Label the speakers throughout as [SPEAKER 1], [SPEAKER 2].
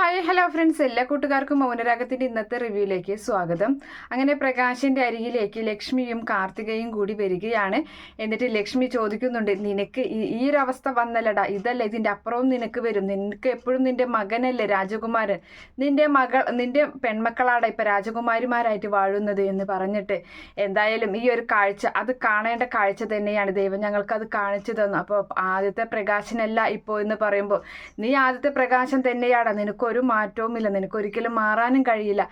[SPEAKER 1] Hi hello friends. എല്ലാ കൂട്ടുകാർക്കും മൗനരാഗത്തിന്റെ ഇന്നത്തെ റിവ്യൂയിലേക്ക് സ്വാഗതം. അങ്ങനെ പ്രകാശിന്റെ അരികിലേക്ക് ലക്ഷ്മിയും കാർത്തികയും കൂടി വരികയാണ്. എന്നിട്ട് ലക്ഷ്മി ചോദിക്കുന്നുണ്ട് നിനക്ക് ഈ- ഒരു അവസ്ഥ വന്നല്ലടാ. ഇതല്ല ഇതിന്റെ അപ്പുറവും നിനക്ക് വരും. നിനക്ക് എപ്പോഴും നിന്റെ മകനല്ലേ രാജകുമാരൻ? നിന്റെ മകൾ നിന്റെ പെൺമക്കളാടാ ഇപ്പൊ രാജകുമാരിമാരായിട്ട് വാഴുന്നത് എന്ന് പറഞ്ഞിട്ട് എന്തായാലും ഈ ഒരു കാഴ്ച അത് കാണേണ്ട കാഴ്ച തന്നെയാണ് ദൈവം ഞങ്ങൾക്ക് അത് കാണിച്ചു തന്നു. അപ്പോൾ ആദ്യത്തെ പ്രകാശനല്ല ഇപ്പോൾ എന്ന് പറയുമ്പോൾ നീ ആദ്യത്തെ പ്രകാശം തന്നെയാടാ. നിനക്കൊരു മാറ്റവുമില്ല. നിനക്കൊരിക്കലും മാറാനും കഴിയില്ല.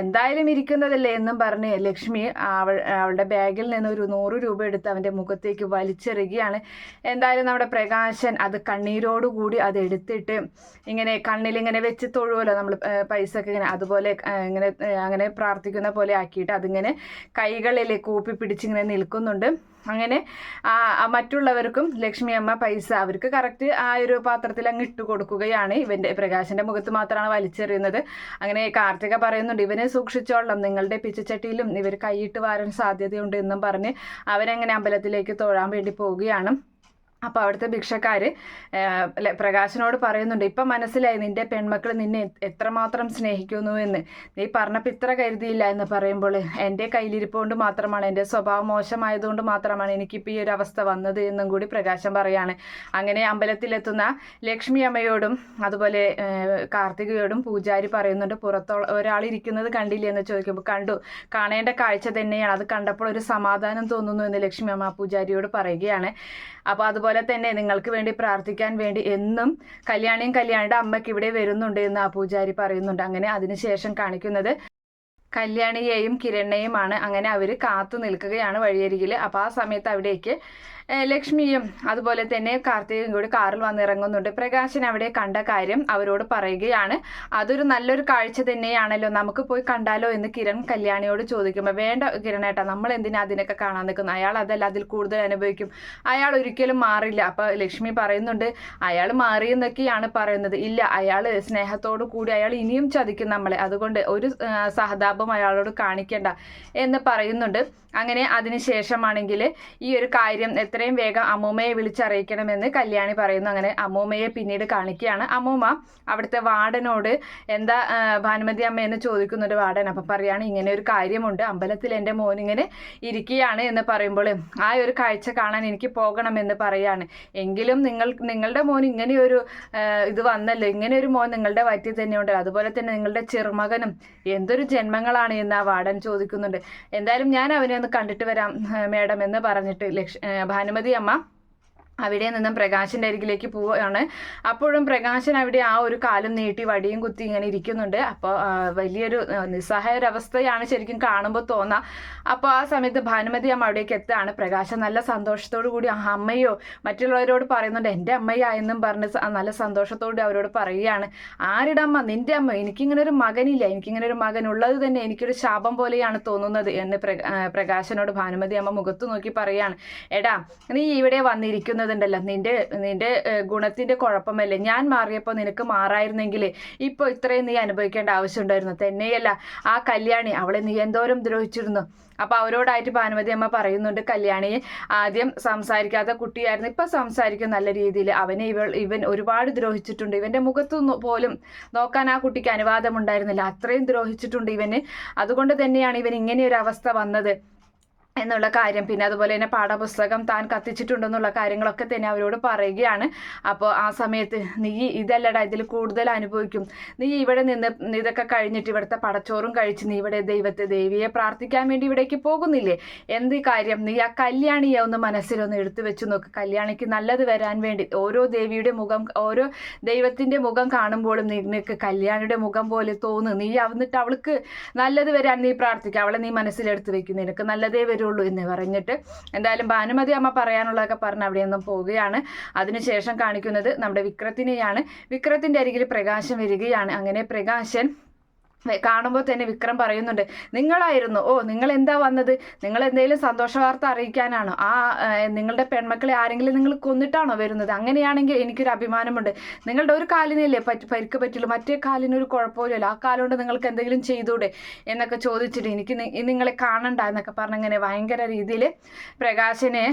[SPEAKER 1] എന്തായാലും ഇരിക്കുന്നതല്ലേ എന്നും പറഞ്ഞ് ലക്ഷ്മി അവൾ അവളുടെ ബാഗിൽ നിന്ന് ഒരു നൂറ് രൂപ എടുത്ത് അവന്റെ മുഖത്തേക്ക് വലിച്ചെറിയുകയാണ്. എന്തായാലും നമ്മുടെ പ്രകാശൻ അത് കണ്ണീരോടുകൂടി അത് എടുത്തിട്ട് ഇങ്ങനെ കണ്ണിലിങ്ങനെ വെച്ച് തൊഴുവല്ലോ നമ്മൾ പൈസ ഒക്കെ ഇങ്ങനെ അതുപോലെ ഇങ്ങനെ അങ്ങനെ പ്രാർത്ഥിക്കുന്ന പോലെ ആക്കിയിട്ട് അതിങ്ങനെ കൈകളിൽ കൂപ്പി പിടിച്ചിങ്ങനെ നിൽക്കുന്നുണ്ട്. അങ്ങനെ മറ്റുള്ളവർക്കും ലക്ഷ്മി അമ്മ പൈസ അവർക്ക് കറക്റ്റ് ആ ഒരു പാത്രത്തിൽ അങ്ങ് ഇട്ട് കൊടുക്കുകയാണ്. ഇവന്റെ പ്രകാശന്റെ മുഖത്ത് മാത്രമാണ് വലിച്ചെറിയുന്നത്. അങ്ങനെ കാർത്തിക പറയുന്നുണ്ട് ഇവനെ സൂക്ഷിച്ചോളാം നിങ്ങളുടെ പിച്ചച്ചട്ടിയിലും ഇവർ കൈയിട്ട് വാരാൻ സാധ്യതയുണ്ട് എന്നും പറഞ്ഞ് അവരങ്ങനെ അമ്പലത്തിലേക്ക് തൊഴാൻ വേണ്ടി പോവുകയാണ്. അപ്പോൾ അവിടുത്തെ ഭിക്ഷക്കാർ പ്രകാശനോട് പറയുന്നുണ്ട് ഇപ്പം മനസ്സിലായി നിന്റെ പെൺമക്കൾ നിന്നെ എത്രമാത്രം സ്നേഹിക്കുന്നു എന്ന്. നീ പറഞ്ഞപ്പോൾ ഇത്ര കരുതിയില്ല എന്ന് പറയുമ്പോൾ എന്റെ കയ്യിലിരിപ്പ് കൊണ്ട് മാത്രമാണ് എന്റെ സ്വഭാവം മോശമായതുകൊണ്ട് മാത്രമാണ് എനിക്കിപ്പോൾ ഈ ഒരു അവസ്ഥ വന്നത് എന്നും കൂടി പ്രകാശം പറയാണ്. അങ്ങനെ അമ്പലത്തിലെത്തുന്ന ലക്ഷ്മി അമ്മയോടും അതുപോലെ കാർത്തികയോടും പൂജാരി പറയുന്നുണ്ട് പുറത്തോ ഒരാൾ ഇരിക്കുന്നത് കണ്ടില്ലേ? എന്ന് ചോദിക്കുമ്പോൾ കണ്ടു. കാണേണ്ട കാഴ്ച തന്നെയാണ്. അത് കണ്ടപ്പോൾ ഒരു സമാധാനം തോന്നുന്നു എന്ന് ലക്ഷ്മി അമ്മ പൂജാരിയോട് പറയുകയാണ്. അപ്പോൾ അതുപോലെ തന്നെ നിങ്ങൾക്ക് വേണ്ടി പ്രാർത്ഥിക്കാൻ വേണ്ടി എന്നും കല്യാണിയും കല്യാണിയുടെ അമ്മയ്ക്ക് ഇവിടെ വരുന്നുണ്ട് എന്ന് ആ പൂജാരി പറയുന്നുണ്ട്. അങ്ങനെ അതിനുശേഷം കാണിക്കുന്നത് കല്യാണിയെയും കിരണ്ണയുമാണ്. അങ്ങനെ അവർ കാത്തു നിൽക്കുകയാണ് വഴിയരികിൽ അപ്പോൾ ആ സമയത്ത് അവിടേക്ക് ലക്ഷ്മിയും അതുപോലെ തന്നെ കാർത്തികയും കൂടി കാറിൽ വന്നിറങ്ങുന്നുണ്ട് പ്രകാശൻ അവിടെ കണ്ട കാര്യം അവരോട് പറയുകയാണ് അതൊരു നല്ലൊരു കാഴ്ച തന്നെയാണല്ലോ. നമുക്ക് പോയി കണ്ടാലോ? എന്ന് കിരൺ കല്യാണിയോട് ചോദിക്കുമ്പോൾ വേണ്ട കിരണേട്ടാ നമ്മൾ എന്തിനാ അതിനൊക്കെ കാണാൻ നിൽക്കുന്നത്? അയാൾ അതല്ല അതിൽ കൂടുതൽ അനുഭവിക്കും. അയാൾ ഒരിക്കലും മാറില്ല. അപ്പോൾ ലക്ഷ്മി പറയുന്നുണ്ട് അയാൾ മാറിയെന്നൊക്കെയാണ് പറയുന്നത്. ഇല്ല അയാൾ സ്നേഹത്തോടു കൂടി അയാൾ ഇനിയും ചതിക്കും നമ്മളെ. അതുകൊണ്ട് ഒരു സഹതാപം അയാളോട് കാണിക്കേണ്ട. എന്ന് പറയുന്നുണ്ട്. അങ്ങനെ അതിനുശേഷമാണെങ്കിൽ ഈ ഒരു കാര്യം എത്രയും വേഗം അമ്മൂമ്മയെ വിളിച്ചറിയിക്കണമെന്ന് കല്യാണി പറയുന്നു. അങ്ങനെ അമ്മൂമ്മയെ പിന്നീട് കാണിക്കുകയാണ്. അമ്മൂമ്മ അവിടുത്തെ വാർഡനോട് എന്താ ഭാനുമതി അമ്മ എന്ന് ചോദിക്കുന്നുണ്ട് വാർഡൻ. അപ്പം പറയാണ് ഇങ്ങനെ ഒരു കാര്യമുണ്ട്. അമ്പലത്തിൽ എന്റെ മോനിങ്ങനെ ഇരിക്കുകയാണ് എന്ന് പറയുമ്പോൾ ആ ഒരു കാഴ്ച കാണാൻ എനിക്ക് പോകണമെന്ന് പറയാണ്. എങ്കിലും നിങ്ങൾ നിങ്ങളുടെ മോൻ ഇങ്ങനെയൊരു ഇത് വന്നല്ലോ. ഇങ്ങനെ ഒരു മോൻ നിങ്ങളുടെ വയറ്റിൽ തന്നെ ഉണ്ടല്ലോ അതുപോലെ തന്നെ നിങ്ങളുടെ ചെറുമകനും എന്തൊരു ജന്മങ്ങളാണ് എന്ന് ആ വാർഡൻ ചോദിക്കുന്നുണ്ട്. എന്തായാലും ഞാൻ അവനെ ഒന്ന് കണ്ടിട്ട് വരാം മേഡം എന്ന് പറഞ്ഞിട്ട് ലക്ഷ ആ, ഭാനുമതി അമ്മ അവിടെ നിന്നും പ്രകാശിന്റെ അരികിലേക്ക് പോവുകയാണ്. അപ്പോഴും പ്രകാശൻ അവിടെ ആ ഒരു കാലും നീട്ടി വടിയും കുത്തി ഇങ്ങനെ ഇരിക്കുന്നുണ്ട്. അപ്പോൾ വലിയൊരു നിസ്സഹായൊരവസ്ഥയാണ് ശരിക്കും കാണുമ്പോൾ തോന്നാം. അപ്പോൾ ആ സമയത്ത് ഭാനുമതി അമ്മ അവിടേക്ക് എത്തുകയാണ്. പ്രകാശൻ നല്ല സന്തോഷത്തോടു കൂടി ആ അമ്മയോ മറ്റുള്ളവരോട് പറയുന്നുണ്ട്. എന്റെ അമ്മയായെന്നും പറഞ്ഞ് നല്ല സന്തോഷത്തോടെ അവരോട് പറയുകയാണ്. ആരുടെ അമ്മ നിന്റെ അമ്മ എനിക്കിങ്ങനെ ഒരു മകനില്ല. എനിക്കിങ്ങനെ ഒരു മകൻ ഉള്ളത് തന്നെ എനിക്കൊരു ശാപം പോലെയാണ് തോന്നുന്നത് എന്ന് പ്രകാശനോട് ഭാനുമതി അമ്മ മുഖത്ത് നോക്കി പറയുകയാണ്. എടാ നീ ഇവിടെ വന്നിരിക്കുന്നതുണ്ടല്ലോ നിന്റെ നിന്റെ ഗുണത്തിന്റെ കുഴപ്പമല്ലേ? ഞാൻ മാറിയപ്പോൾ നിനക്ക് മാറായിരുന്നെങ്കിൽ ഇപ്പോൾ ഇത്രയും നീ അനുഭവിക്കേണ്ട ആവശ്യമുണ്ടായിരുന്നു തന്നെയല്ല ആ കല്യാണി അവളെ നീ എന്തോരം ദ്രോഹിച്ചിരുന്നു. അപ്പൊ അവരോടായിട്ട് ഭാനുമതി അമ്മ പറയുന്നുണ്ട് കല്യാണി ആദ്യം സംസാരിക്കാത്ത കുട്ടിയായിരുന്നു ഇപ്പൊ സംസാരിക്കും നല്ല രീതിയിൽ. അവനെ ഇവൾ ഇവൻ ഒരുപാട് ദ്രോഹിച്ചിട്ടുണ്ട്. ഇവന്റെ മുഖത്ത് പോലും നോക്കാൻ ആ കുട്ടിക്ക് അനുവാദം ഉണ്ടായിരുന്നില്ല അത്രയും ദ്രോഹിച്ചിട്ടുണ്ട് ഇവന്. അതുകൊണ്ട് തന്നെയാണ് ഇവൻ ഇങ്ങനെ ഒരു അവസ്ഥ വന്നത്. എന്നുള്ള കാര്യം. പിന്നെ അതുപോലെ തന്നെ പാഠപുസ്തകം താൻ കത്തിച്ചിട്ടുണ്ടെന്നുള്ള കാര്യങ്ങളൊക്കെ തന്നെ അവരോട് പറയുകയാണ്. അപ്പോൾ ആ സമയത്ത് നീ ഇതല്ലടാ ഇതിൽ കൂടുതൽ അനുഭവിക്കും. നീ ഇവിടെ നിന്ന് ഇതൊക്കെ കഴിഞ്ഞിട്ട് ഇവിടുത്തെ പടച്ചോറും കഴിച്ച് നീ ഇവിടെ ദൈവത്തെ ദേവിയെ പ്രാർത്ഥിക്കാൻ വേണ്ടി ഇവിടേക്ക് പോകുന്നില്ലേ? എന്ത് കാര്യം? നീ ആ കല്യാണിയെ ഒന്ന് മനസ്സിലൊന്ന് എടുത്തു വെച്ച് നോക്ക്. കല്യാണിക്ക് നല്ലത് വരാൻ വേണ്ടി ഓരോ ദേവിയുടെ മുഖം ഓരോ ദൈവത്തിന്റെ മുഖം കാണുമ്പോഴും നിനക്ക് കല്യാണിയുടെ മുഖം പോലെ തോന്നുന്നു നീ അവന്നിട്ട് അവൾക്ക് നല്ലത് വരാൻ നീ പ്രാർത്ഥിക്കുക അവളെ നീ മനസ്സിലെടുത്ത് വെക്കും. നിനക്ക് നല്ലതേ വരുള്ളൂ എന്ന് പറഞ്ഞിട്ട് എന്തായാലും ഭാനുമതി അമ്മ പറയാനുള്ളതൊക്കെ പറഞ്ഞ് അവിടെ നിന്നും പോവുകയാണ്. അതിനുശേഷം കാണിക്കുന്നത് നമ്മുടെ വിക്രത്തിനെയാണ്. വിക്രത്തിന്റെ അരികിൽ പ്രകാശം വരികയാണ്. അങ്ങനെ പ്രകാശൻ കാണുമ്പോൾ തന്നെ വിക്രം പറയുന്നുണ്ട് നിങ്ങളായിരുന്നു. ഓ നിങ്ങൾ എന്താ വന്നത്? നിങ്ങൾ എന്തെങ്കിലും സന്തോഷ വാർത്ത അറിയിക്കാനാണോ? ആ നിങ്ങളുടെ പെൺമക്കളെ ആരെങ്കിലും നിങ്ങൾ കൊന്നിട്ടാണോ വരുന്നത്? അങ്ങനെയാണെങ്കിൽ എനിക്കൊരു അഭിമാനമുണ്ട്. നിങ്ങളുടെ ഒരു കാലിനല്ലേ പറ്റി പരിക്ക് പറ്റുള്ളൂ മറ്റേ കാലിനൊരു കുഴപ്പമില്ലല്ലോ? ആ കാലം കൊണ്ട് നിങ്ങൾക്ക് എന്തെങ്കിലും ചെയ്തൂടെ? എന്നൊക്കെ ചോദിച്ചിട്ട് എനിക്ക് നിങ്ങളെ കാണണ്ട എന്നൊക്കെ പറഞ്ഞ് ഇങ്ങനെ ഭയങ്കര രീതിയിൽ പ്രകാശനെ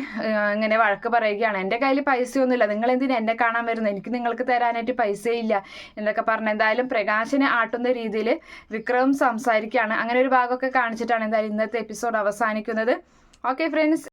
[SPEAKER 1] ഇങ്ങനെ വഴക്ക് പറയുകയാണ്. എന്റെ കയ്യിൽ പൈസയൊന്നുമില്ല. നിങ്ങൾ എന്തിനാ എന്നെ കാണാൻ വരുന്നത്? എനിക്ക് നിങ്ങൾക്ക് തരാനായിട്ട് പൈസയില്ല. എന്നൊക്കെ പറഞ്ഞ് എന്തായാലും പ്രകാശനെ ആട്ടുന്ന രീതിയിൽ വിക്രം സംസാരിക്കുകയാണ്. അങ്ങനെ ഒരു ഭാഗമൊക്കെ കാണിച്ചിട്ടാണ് എന്തായാലും ഇന്നത്തെ എപ്പിസോഡ് അവസാനിക്കുന്നത്. Okay friends